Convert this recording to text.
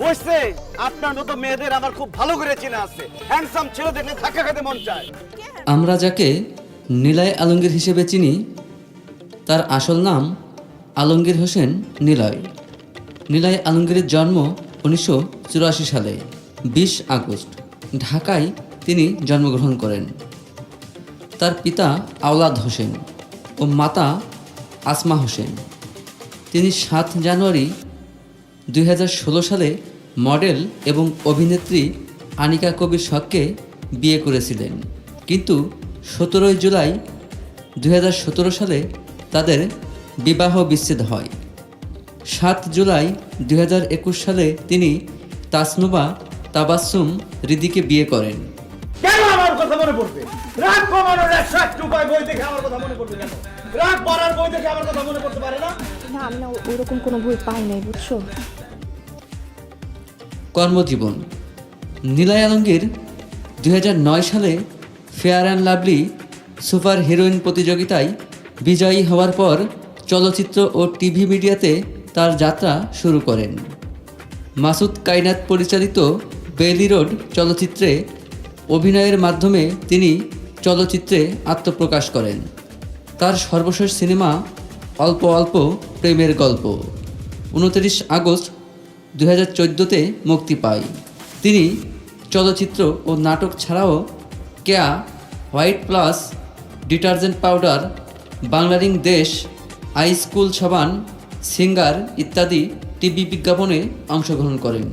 বুঝছে আপনার মতো মেয়েদের আমার খুব ভালো করে চেনা আছে। হ্যান্ডসাম ছেলে দেখলে ধাক্কা খেতে মন চায়। আমরা যাকে নিলয় আলমগীর হিসেবে চিনি, তার আসল নাম আলমগীর হোসেন নিলয়। নিলয় আলমগীরের জন্ম উনিশশো চুরাশি সালে, বিশ আগস্ট। ঢাকায় তিনি জন্মগ্রহণ করেন। তার পিতা আওলাদ হোসেন ও মাতা আসমা হোসেন। তিনি সাত জানুয়ারি দুই হাজার ষোলো সালে মডেল এবং অভিনেত্রী আনিকা কবির শখকে বিয়ে করেছিলেন। কিন্তু সতেরোই জুলাই দু হাজার সতেরো সালে তাদের বিবাহ বিচ্ছেদ হয়। সাত জুলাই দু হাজার একুশ সালে তিনি তাসনুবা তাবাসুম রিদিকে বিয়ে করেন। আমার রাগ কমানোর একশো একটু উপায় বই দেখে আমার কথা মনে পড়বে কেন রাগ বাড়ার বই দেখে আমার কথা মনে পড়তে পারে না। না আমি না ওরকম কোনো বই পাই নাই বুঝছ? কর্মজীবন। নীলাই আলমগীর দু হাজার নয় সালে fair and lovely super heroine প্রতিযোগিতায় বিজয়ী হওয়ার পর চলচ্চিত্র ও টিভি মিডিয়াতে তার যাত্রা শুরু করেন। মাসুদ কাইনাত পরিচালিত বেলি রোড চলচ্চিত্রে অভিনয়ের মাধ্যমে তিনি চলচ্চিত্রে আত্মপ্রকাশ করেন। তার সর্বশেষ সিনেমা অল্প অল্প প্রেমের গল্প। উনত্রিশ আগস্ট দু হাজার চোদ্দোতে মুক্তি পায়। তিনি চলচ্চিত্র ও নাটক ছাড়াও Keya, white plus, detergent powder বাংলারিং দেশ, হাই স্কুল সাবান, সিঙ্গার ইত্যাদি টিভি বিজ্ঞাপনে অংশগ্রহণ করেন।